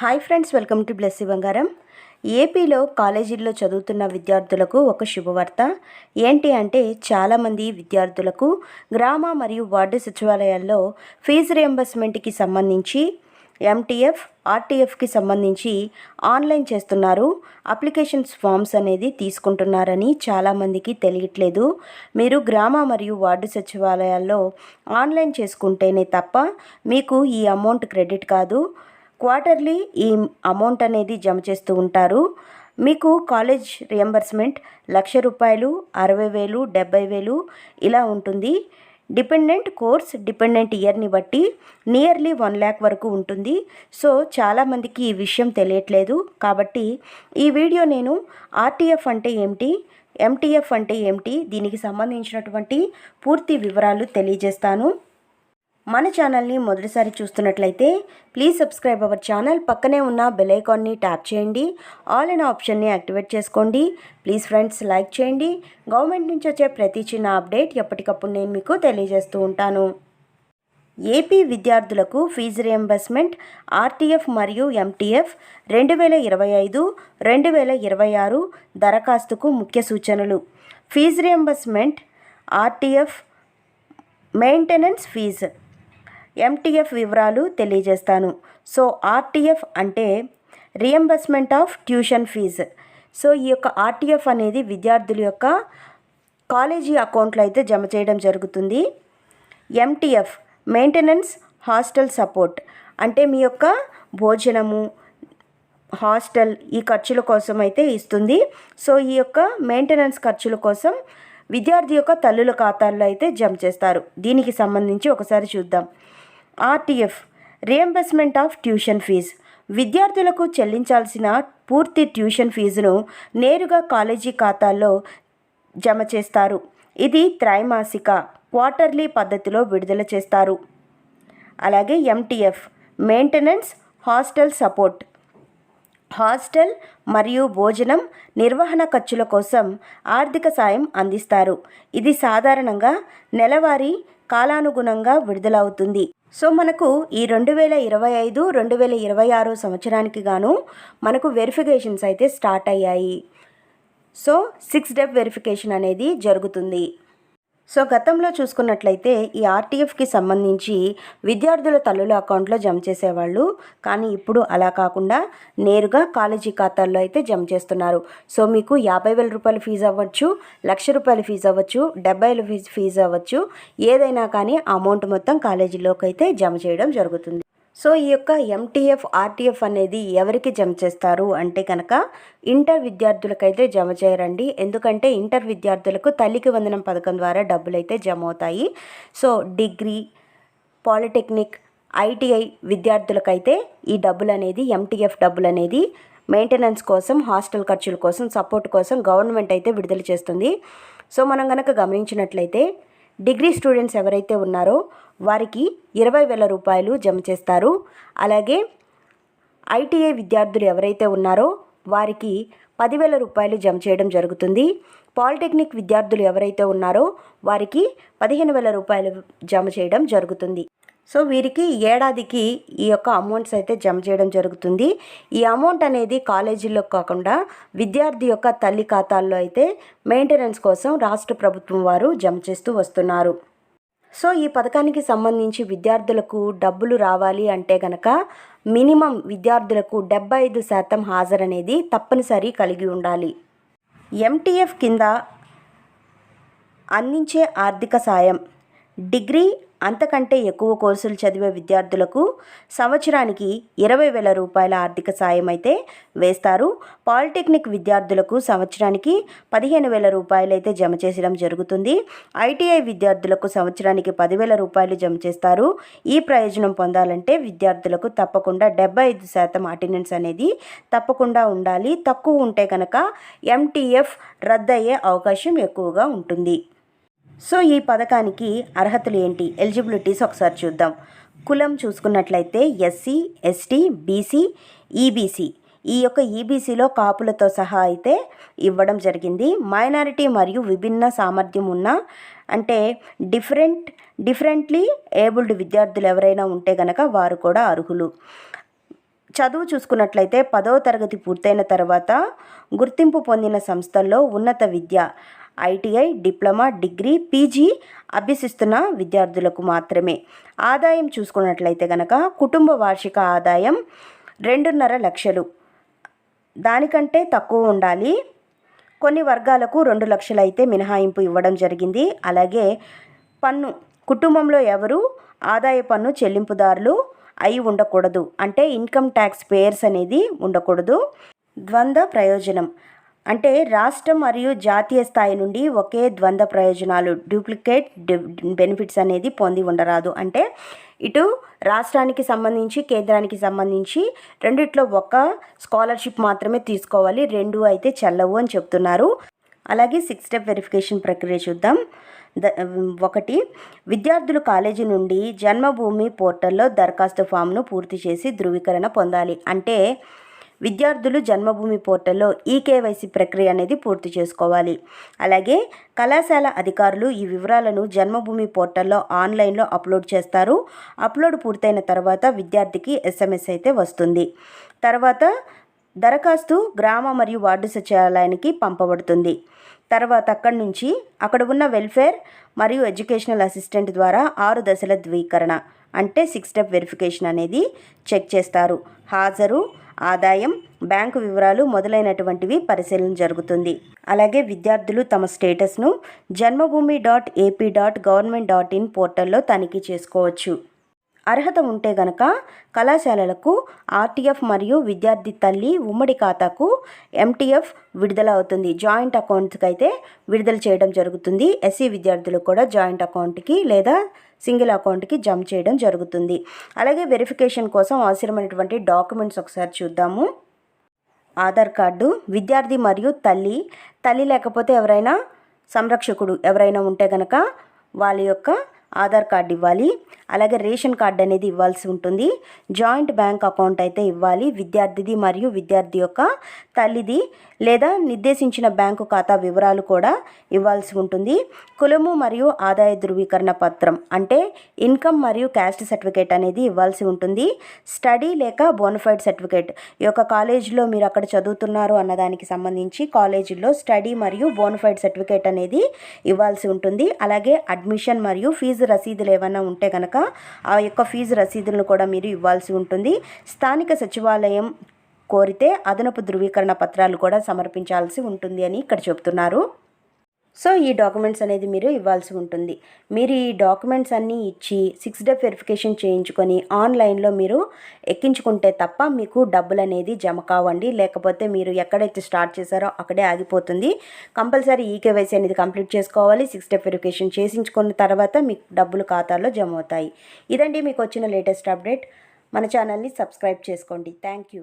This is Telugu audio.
Hi friends welcome to Blessy Bangaram. ఏపీలో కాలేజీల్లో చదువుతున్న విద్యార్థులకు ఒక శుభవార్త. ఏంటి అంటే చాలామంది విద్యార్థులకు గ్రామ మరియు వార్డు సచివాలయాల్లో ఫీజు రియంబర్స్మెంట్కి సంబంధించి ఎంటీఎఫ్ ఆర్టీఎఫ్కి సంబంధించి ఆన్లైన్ చేస్తున్నారు. అప్లికేషన్స్ ఫామ్స్ అనేది తీసుకుంటున్నారని చాలామందికి తెలియట్లేదు. మీరు గ్రామ మరియు వార్డు సచివాలయాల్లో ఆన్లైన్ చేసుకుంటేనే తప్ప మీకు ఈ అమౌంట్ క్రెడిట్ కాదు. క్వార్టర్లీ ఈ అమౌంట్ అనేది జమ చేస్తూ ఉంటారు. మీకు కాలేజ్ రియంబర్స్మెంట్ లక్ష రూపాయలు అరవై వేలు డెబ్బై వేలు ఇలా ఉంటుంది. డిపెండెంట్ కోర్స్ డిపెండెంట్ ఇయర్ని బట్టి నియర్లీ వన్ ల్యాక్ వరకు ఉంటుంది. సో చాలామందికి ఈ విషయం తెలియట్లేదు. కాబట్టి ఈ వీడియో నేను ఆర్టీఎఫ్ అంటే ఏమిటి ఎంటీఎఫ్ అంటే ఏమిటి దీనికి సంబంధించినటువంటి పూర్తి వివరాలు తెలియజేస్తాను. మన ఛానల్ని మొదటిసారి చూస్తున్నట్లయితే ప్లీజ్ సబ్స్క్రైబ్ అవర్ ఛానల్ పక్కనే ఉన్న బెల్ ఐకాన్ని ట్యాప్ చేయండి. ఆల్ అనే ఆప్షన్ని యాక్టివేట్ చేసుకోండి. ప్లీజ్ ఫ్రెండ్స్ లైక్ చేయండి. గవర్నమెంట్ నుంచి వచ్చే ప్రతి చిన్న అప్డేట్ ఎప్పటికప్పుడు నేను మీకు తెలియజేస్తూ ఉంటాను. ఏపీ విద్యార్థులకు ఫీజు రియంబర్స్మెంట్ ఆర్టీఎఫ్ మరియు ఎంటీఎఫ్ రెండు వేల ఇరవై ఐదు రెండు వేల ఇరవై ఆరు దరఖాస్తుకు ముఖ్య సూచనలు. Fee reimbursement RTF maintenance fee MTF వివరాలు తెలియజేస్తాను. సో ఆర్టీఎఫ్ అంటే reimbursement of tuition fee so ఈ యొక్క ఆర్టీఎఫ్ అనేది విద్యార్థుల యొక్క కాలేజీ అకౌంట్లో అయితే జమ చేయడం జరుగుతుంది. ఎంటీఎఫ్ మెయింటెనెన్స్ హాస్టల్ సపోర్ట్ అంటే మీ యొక్క భోజనము హాస్టల్ ఈ ఖర్చుల కోసం అయితే ఇస్తుంది. సో ఈ యొక్క మెయింటెనెన్స్ ఖర్చుల కోసం విద్యార్థి యొక్క తల్లుల ఖాతాల్లో అయితే జమ చేస్తారు. దీనికి సంబంధించి ఒకసారి చూద్దాం. RTF reimbursement of tuition fee విద్యార్థులకు చెల్లించాల్సిన పూర్తి ట్యూషన్ ఫీజును నేరుగా కాలేజీ ఖాతాల్లో జమ చేస్తారు. ఇది త్రైమాసిక క్వార్టర్లీ పద్ధతిలో విడుదల చేస్తారు. అలాగే MTF maintenance hostel support hostel మరియు భోజనం నిర్వహణ ఖర్చుల కోసం ఆర్థిక సాయం అందిస్తారు. ఇది సాధారణంగా నెలవారీ కాలానుగుణంగా విడుదలవుతుంది. సో మనకు ఈ రెండు వేల ఇరవై ఐదు రెండు వేల ఇరవై ఆరు సంవత్సరానికి గాను మనకు వెరిఫికేషన్స్ అయితే స్టార్ట్ అయ్యాయి. సో సిక్స్ డెప్ వెరిఫికేషన్ అనేది జరుగుతుంది. సో గతంలో చూసుకున్నట్లయితే ఈ ఆర్టీఎఫ్కి సంబంధించి విద్యార్థుల తల్లుల అకౌంట్లో జమ చేసేవాళ్ళు. కానీ ఇప్పుడు అలా కాకుండా నేరుగా కాలేజీ ఖాతాల్లో అయితే జమ చేస్తున్నారు. సో మీకు యాభై వేల రూపాయల ఫీజు అవ్వచ్చు లక్ష రూపాయల ఫీజు అవ్వచ్చు డెబ్బై వేల ఫీజు ఫీజు అవ్వచ్చు. ఏదైనా కానీ అమౌంట్ మొత్తం కాలేజీలోకి అయితే జమ చేయడం జరుగుతుంది. సో ఈ యొక్క ఎంటీఎఫ్ ఆర్టీఎఫ్ అనేది ఎవరికి జమ చేస్తారు అంటే కనుక ఇంటర్ విద్యార్థులకైతే జమ చేయరండి. ఎందుకంటే ఇంటర్ విద్యార్థులకు తల్లికి వందనం పథకం ద్వారా డబ్బులు అయితే జమ అవుతాయి సో డిగ్రీ పాలిటెక్నిక్ ఐటీఐ విద్యార్థులకైతే ఈ డబ్బులు అనేది ఎంటీఎఫ్ డబ్బులు అనేది మెయింటెనెన్స్ కోసం హాస్టల్ ఖర్చుల కోసం సపోర్ట్ కోసం గవర్నమెంట్ అయితే విడుదల చేస్తుంది. సో మనం కనుక గమనించినట్లయితే డిగ్రీ స్టూడెంట్స్ ఎవరైతే ఉన్నారో వారికి ఇరవై వేల రూపాయలు జమ చేస్తారు. అలాగే ఐటీఐ విద్యార్థులు ఎవరైతే ఉన్నారో వారికి పదివేల రూపాయలు జమ చేయడం జరుగుతుంది. పాలిటెక్నిక్ విద్యార్థులు ఎవరైతే ఉన్నారో వారికి పదిహేను వేల రూపాయలు జమ చేయడం జరుగుతుంది. సో వీరికి ఏడాదికి ఈ యొక్క అమౌంట్స్ అయితే జమ చేయడం జరుగుతుంది. ఈ అమౌంట్ అనేది కాలేజీల్లో కాకుండా విద్యార్థి యొక్క తల్లి ఖాతాల్లో అయితే మెయింటెనెన్స్ కోసం రాష్ట్ర ప్రభుత్వం వారు జమ చేస్తూ వస్తున్నారు. సో ఈ పథకానికి సంబంధించి విద్యార్థులకు డబ్బులు రావాలి అంటే గనక మినిమం విద్యార్థులకు డెబ్బై ఐదు శాతం హాజరు అనేది తప్పనిసరి కలిగి ఉండాలి. ఎంటీఎఫ్ కింద అందించే ఆర్థిక సాయం డిగ్రీ అంతకంటే ఎక్కువ కోర్సులు చదివే విద్యార్థులకు సంవత్సరానికి ఇరవై వేల రూపాయల ఆర్థిక సాయం అయితే వేస్తారు. పాలిటెక్నిక్ విద్యార్థులకు సంవత్సరానికి పదిహేను వేల రూపాయలు అయితే జమ చేసడం జరుగుతుంది. ఐటీఐ విద్యార్థులకు సంవత్సరానికి పదివేల రూపాయలు జమ చేస్తారు. ఈ ప్రయోజనం పొందాలంటే విద్యార్థులకు తప్పకుండా డెబ్బై ఐదు శాతం అటెండెన్స్ అనేది తప్పకుండా ఉండాలి. తక్కువ ఉంటే కనుక ఎంటీఎఫ్ రద్దయ్యే అవకాశం ఎక్కువగా ఉంటుంది. సో ఈ పథకానికి అర్హతలు ఏంటి? ఎలిజిబిలిటీస్ ఒకసారి చూద్దాం. కులం చూసుకున్నట్లయితే ఎస్సీ ఎస్టీ బీసీ ఈబీసీ. ఈ యొక్క ఈబీసీలో కాపులతో సహా అయితే ఇవ్వడం జరిగింది. మైనారిటీ మరియు విభిన్న సామర్థ్యం ఉన్న అంటే డిఫరెంట్ డిఫరెంట్లీ ఏబుల్డ్ విద్యార్థులు ఎవరైనా ఉంటే గనక వారు కూడా అర్హులు. చదువు చూసుకున్నట్లయితే పదవ తరగతి పూర్తయిన తర్వాత గుర్తింపు పొందిన సంస్థల్లో ఉన్నత విద్య ఐటీఐ డిప్లొమా డిగ్రీ పీజీ అభ్యసిస్తున్న విద్యార్థులకు మాత్రమే. ఆదాయం చూసుకున్నట్లయితే కనుక కుటుంబ వార్షిక ఆదాయం రెండున్నర లక్షలు. దానికంటే తక్కువ ఉండాలి. కొన్ని వర్గాలకు రెండు లక్షలు అయితే మినహాయింపు ఇవ్వడం జరిగింది. అలాగే పన్ను కుటుంబంలో ఎవరు ఆదాయ పన్ను చెల్లింపుదారులు అయి ఉండకూడదు. అంటే ఇన్కమ్ ట్యాక్స్ పేయర్స్ అనేది ఉండకూడదు. ద్వంద్వ ప్రయోజనం. అంటే రాష్ట్రం మరియు జాతీయ స్థాయి నుండి ఒకే ద్వంద్వ ప్రయోజనాలు డూప్లికేట్ బెనిఫిట్స్ అనేది పొంది ఉండరాదు. అంటే ఇటు రాష్ట్రానికి సంబంధించి కేంద్రానికి సంబంధించి రెండిట్లో ఒక స్కాలర్షిప్ మాత్రమే తీసుకోవాలి. రెండు అయితే చెల్లవు అని చెప్తున్నారు. అలాగే సిక్స్ స్టెప్ వెరిఫికేషన్ ప్రక్రియ చూద్దాం. ద ఒకటి విద్యార్థులు కాలేజీ నుండి జన్మభూమి పోర్టల్లో దరఖాస్తు ఫామ్ను పూర్తి చేసి ధృవీకరణ పొందాలి. అంటే విద్యార్థులు జన్మభూమి పోర్టల్లో ఈకేవైసీ ప్రక్రియ అనేది పూర్తి చేసుకోవాలి. అలాగే కళాశాల అధికారులు ఈ వివరాలను జన్మభూమి పోర్టల్లో ఆన్లైన్లో అప్లోడ్ చేస్తారు. అప్లోడ్ పూర్తయిన తర్వాత విద్యార్థికి ఎస్ఎంఎస్ అయితే వస్తుంది. తర్వాత దరఖాస్తు గ్రామ మరియు వార్డు సచివాలయానికి పంపబడుతుంది. తర్వాత అక్కడి నుంచి అక్కడ ఉన్న వెల్ఫేర్ మరియు ఎడ్యుకేషనల్ అసిస్టెంట్ ద్వారా ఆరు దశల ధృవీకరణ అంటే సిక్స్ స్టెప్ వెరిఫికేషన్ అనేది చెక్ చేస్తారు. హాజరు ఆదాయం బ్యాంకు వివరాలు మొదలైనటువంటివి పరిశీలన జరుగుతుంది. అలాగే విద్యార్థులు తమ స్టేటస్ను Janmabhoomi dot AP dot government dot in పోర్టల్లో తనిఖీ చేసుకోవచ్చు. అర్హత ఉంటే గనక కళాశాలలకు ఆర్టీఎఫ్ మరియు విద్యార్థి తల్లి ఉమ్మడి ఖాతాకు ఎంటీఎఫ్ విడుదల అవుతుంది. జాయింట్ అకౌంట్కి అయితే విడుదల చేయడం జరుగుతుంది. ఎస్సీ విద్యార్థులకు కూడా జాయింట్ అకౌంట్కి లేదా సింగిల్ అకౌంట్కి జంప్ చేయడం జరుగుతుంది. అలాగే వెరిఫికేషన్ కోసం అవసరమైనటువంటి డాక్యుమెంట్స్ ఒకసారి చూద్దాము. ఆధార్ కార్డు విద్యార్థి మరియు తల్లి. తల్లి లేకపోతే ఎవరైనా సంరక్షకుడు ఎవరైనా ఉంటే కనుక వాళ్ళ యొక్క ఆధార్ కార్డు ఇవ్వాలి. అలాగే రేషన్ కార్డు అనేది ఇవ్వాల్సి ఉంటుంది. జాయింట్ బ్యాంక్ అకౌంట్ అయితే ఇవ్వాలి. విద్యార్థిది మరియు విద్యార్థి యొక్క తల్లిది లేదా నిర్దేశించిన బ్యాంకు ఖాతా వివరాలు కూడా ఇవ్వాల్సి ఉంటుంది. కులము మరియు ఆదాయ ధృవీకరణ పత్రం అంటే ఇన్కమ్ మరియు క్యాస్ట్ సర్టిఫికేట్ అనేది ఇవ్వాల్సి ఉంటుంది. స్టడీ లేక బోనఫైడ్ సర్టిఫికేట్. ఈ యొక్క కాలేజీలో మీరు అక్కడ చదువుతున్నారు అన్నదానికి సంబంధించి కాలేజీలో స్టడీ మరియు బోనఫైడ్ సర్టిఫికేట్ అనేది ఇవ్వాల్సి ఉంటుంది. అలాగే అడ్మిషన్ మరియు ఫీజు ఫీజు రసీదులు ఏమైనా ఉంటే కనుక ఆ యొక్క ఫీజు రసీదులను కూడా మీరు ఇవ్వాల్సి ఉంటుంది. స్థానిక సచివాలయం కోరితే అదనపు ధృవీకరణ పత్రాలు కూడా సమర్పించాల్సి ఉంటుంది అని ఇక్కడ చెబుతున్నారు. సో ఈ డాక్యుమెంట్స్ అనేది మీరు ఇవ్వాల్సి ఉంటుంది. మీరు ఈ డాక్యుమెంట్స్ అన్నీ ఇచ్చి సిక్స్ డే వెరిఫికేషన్ చేయించుకొని ఆన్లైన్లో మీరు ఎక్కించుకుంటే తప్ప మీకు డబ్బులు అనేది జమ కావండి. లేకపోతే మీరు ఎక్కడైతే స్టార్ట్ చేశారో అక్కడే ఆగిపోతుంది. కంపల్సరీ ఈకేవైసీ అనేది కంప్లీట్ చేసుకోవాలి. సిక్స్ డే వెరిఫికేషన్ చేయించుకున్న తర్వాత మీకు డబ్బులు ఖాతాలో జమ అవుతాయి. ఇదండి మీకు వచ్చిన లేటెస్ట్ అప్డేట్ మన ఛానల్ని సబ్స్క్రైబ్ చేసుకోండి. Thank you